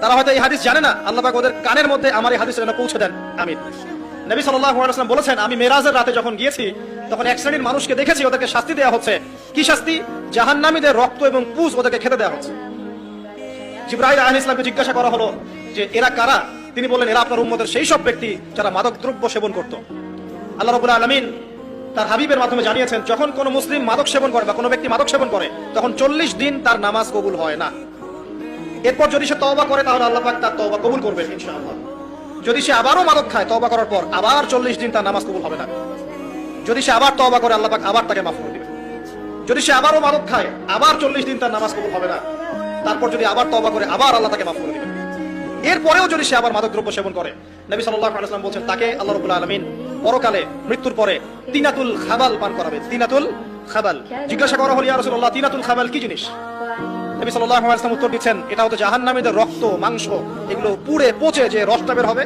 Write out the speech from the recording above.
তারা হয়তো এই হাদিস জানে না। আল্লাহ পাক ওদের কানের মধ্যে আমার এই হাদিস যেন পৌঁছে দেন। আমিন। নবী সাল্লাল্লাহু আলাইহি ওয়াসাল্লাম বলেছেন, আমি মেরাজের রাতে যখন গিয়েছি, তখন এক শ্রেণির মানুষকে দেখেছি, ওদেরকে শাস্তি দেওয়া হচ্ছে। কি শাস্তি? জাহান্নামীদের রক্ত এবং পুজ ওদেরকে খেতে দেওয়া হচ্ছে। জিব্রাহিল আহ ইসলামকে জিজ্ঞাসা করা হলো যে, এরা কারা? তিনি বললেন, এরা আপনার উম্মতের সেই সব ব্যক্তি যারা মাদক দ্রব্য সেবন করত। আল্লাহ রবুল্লা আলমিন তার হাবিবের মাধ্যমে জানিয়েছেন, যখন কোন মুসলিম মাদক সেবন করে বা কোনো ব্যক্তি মাদক সেবন করে, তখন চল্লিশ দিন তার নামাজ কবুল হয় না। এরপর যদি সে তওবা করে, তাহলে আল্লাহ পাক তার তওবা কবুল করবেন যদি সে আবারও মাদক খায়, তওবা করার পর আবার চল্লিশ দিন তার নামাজ কবুল হবে না। যদি সে আবার তওবা করে, আল্লাহ পাক আবার তাকে মাফ করে দিবেন যদি সে আবারও মাদক খায়, আবার চল্লিশ দিন তার নামাজ কবুল হবে না। তারপর যদি আবার তওবা করে, আবার আল্লাহ তাকে মাফ করে দিবেন এরপরেও যদি সে আবার মাদক দ্রব্য সেবন করে, নবী সাল্লাল্লাহু আলাইহি ওয়াসাল্লাম বলছেন, তাকে আল্লাহ রাব্বুল আলামিন পরকালে মৃত্যুর পরে তিনাতুল খাবাল পান করাবে। তিনাতুল খাবাল। জিজ্ঞাসা করা হলো, ইয়া রাসূলুল্লাহ, তিনাতুল খাবাল কি জিনিস? নবী ওয়াসাল্লাম উত্তর দিচ্ছেন, এটা হচ্ছে জাহান্নামীদের রক্ত, মাংস, এগুলো পুড়ে পচে যে রসটা বের হবে।